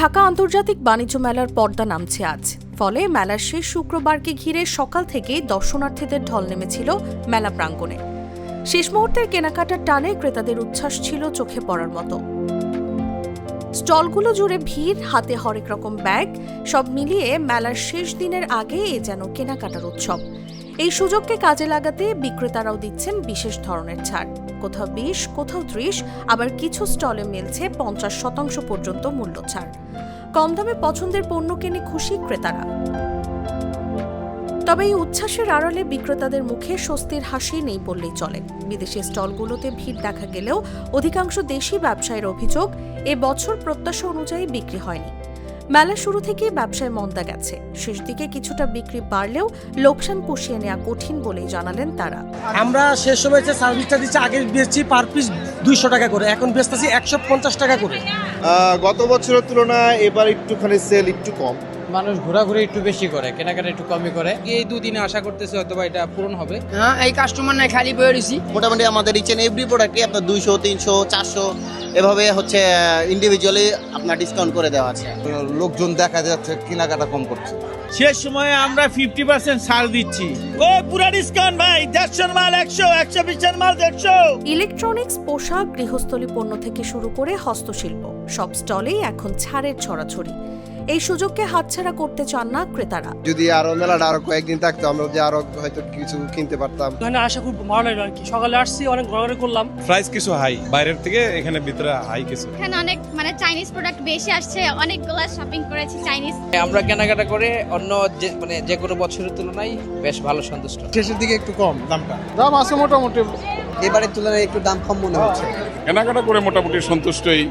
ঢাকা আন্তর্জাতিক বাণিজ্য মেলার পর্দা নামছে আজ। ফলে মেলার শেষ শুক্রবারকে ঘিরে সকাল থেকেই দর্শনার্থীদের ঢল নেমেছিল মেলা প্রাঙ্গণে। শেষ মুহূর্তের কেনাকাটার টানে ক্রেতাদের উচ্ছ্বাস ছিল চোখে পড়ার মতো। স্টলগুলো জুড়ে ভিড়, হাতে হরেক রকম ব্যাগ, সব মিলিয়ে মেলার শেষ দিনের আগে এ যেন কেনাকাটার উৎসব। এই সুযোগকে কাজে লাগাতে বিক্রেতারাও দিচ্ছেন বিশেষ ধরনের ছাড়। কোথাও বিশ, কোথাও ত্রিশ, আবার কিছু স্টলে মিলছে পঞ্চাশ শতাংশ পর্যন্ত মূল্য ছাড়। কম দামে পছন্দের পণ্য কিনে খুশি ক্রেতারা। তবে এই উচ্ছ্বাসের আড়ালে বিক্রেতাদের মুখে স্বস্তির হাসি নেই বললেই চলে। বিদেশি স্টলগুলোতে ভিড় দেখা গেলেও অধিকাংশ দেশি ব্যবসায়ীর অভিযোগ, এ বছর প্রত্যাশা অনুযায়ী বিক্রি হয়নি। মেলা শুরু থেকেই ব্যবসায় মন্দা গেছে। শেষ দিকে কিছুটা বিক্রি বাড়লেও লোকসান পুষিয়ে নেওয়া কঠিন বলেই জানালেন তারা। আমরা শেষ সময় যে সার্ভিসটা দিচ্ছি আগে বেচছি পার পিস দুইশো টাকা করে এখন বেচতেছি একশো পঞ্চাশ টাকা করে। আহ, গত বছরের তুলনায় এবার একটুখানি সেল একটু কম। মানুষ ঘোরাঘুরি একটু বেশি করে কেনাকাটা একটু কমই করে। এই দুদিনে আশা করতেছি হয়তো বা এটা পূরণ হবে। হ্যাঁ এই কাস্টমার না খালি বয়ে রয়েছি মোটামুটি আমাদের ইচ এন্ড এভরি প্রোডাক্টে আপনার দুইশো তিনশো চারশো এভাবে হচ্ছে ইন্ডিভিজুয়ালি আপনার ডিসকাউন্ট করে দেওয়া আছে। লোকজন দেখা যাচ্ছে কেনাকাটা কম করছে। শেষ সময়ে আমরা ফিফটি পার্সেন্ট ছাড় দিচ্ছি। ও পুরা ডিসকাউন্ট ভাই দেড়শোর মাল একশো একশো বিশের মাল দেড়শো। ইলেকট্রনিক্স পোশাক গৃহস্থলী পণ্য থেকে শুরু করে হস্তশিল্প সব স্টলেই এখন ছাড়ের ছড়াছড়ি। এই সুযোগকে হাতছাড়া করতে চান না ক্রেতারা। যদি আরও মেলাটা আরও কয়েকদিন থাকতো আমরা যে আরও হয়তো কিছু কিনতে পারতাম। মানে আশা খুব ভালো লাগল আর কি। সকালে আসছি অনেক ঘোরাঘুরি করলাম। প্রাইস কিছু হাই বাইরের থেকে এখানে ভিতরে হাই কিছু। এখানে অনেক মানে চাইনিজ প্রোডাক্ট বেশি আসছে অনেকগুলো শপিং করেছি চাইনিজ আমরা কেনাকাটা করে অন্য যে মানে যে কোনো বছরের তুলনায় বেশ ভালো সন্তুষ্ট। শেষের দিকে একটু কম দামটা। দাম আছে মোটামুটি। এবারের তুলনায় একটু দাম কম মনে হচ্ছে। কেনাকাটা করে মোটামুটি সন্তুষ্টই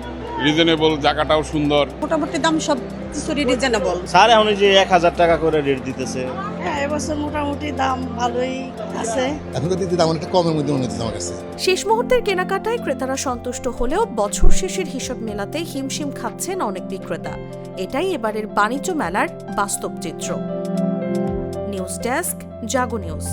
রিজনেবল জায়গাটাও সুন্দর। মোটামুটি দাম সব কিছুরই রিজনেবল স্যার এখন যে এক হাজার টাকা করে রেট দিতেছে। হ্যাঁ এবছর মোটামুটি দাম ভালোই আছে। এখনকার দিতে দাম অনেকটা কমের মধ্যে মনে হচ্ছে আমার কাছে। শেষ মুহূর্তের কেনাকাটায় ক্রেতারা সন্তুষ্ট হলেও বছর শেষের হিসাব মেলাতে হিমশিম খাচ্ছেন অনেক বিক্রেতা। এটাই এবারের বাণিজ্য মেলার বাস্তব চিত্র। News desk Jago news.